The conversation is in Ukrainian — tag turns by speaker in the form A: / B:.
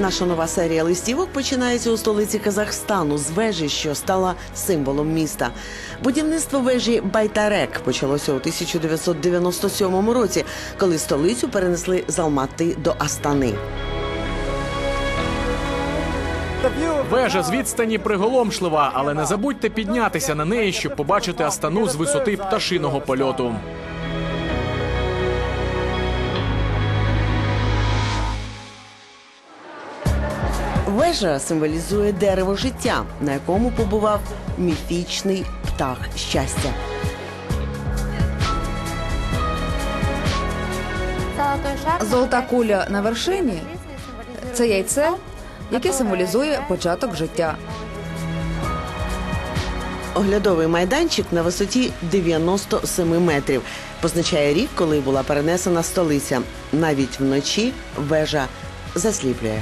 A: Наша нова серія листівок починається у столиці Казахстану з вежі, що стала символом міста. Будівництво вежі Байтарек почалося у 1997 році, коли столицю перенесли з Алмати до Астани.
B: Вежа з відстані приголомшлива, але не забудьте піднятися на неї, щоб побачити Астану з висоти пташиного польоту.
A: Вежа символізує дерево життя, на якому побував міфічний птах щастя.
C: Золота куля на вершині це яйце, яке символізує початок життя.
A: Оглядовий майданчик на висоті 97 метрів позначає рік, коли була перенесена столиця. Навіть вночі вежа засліплює.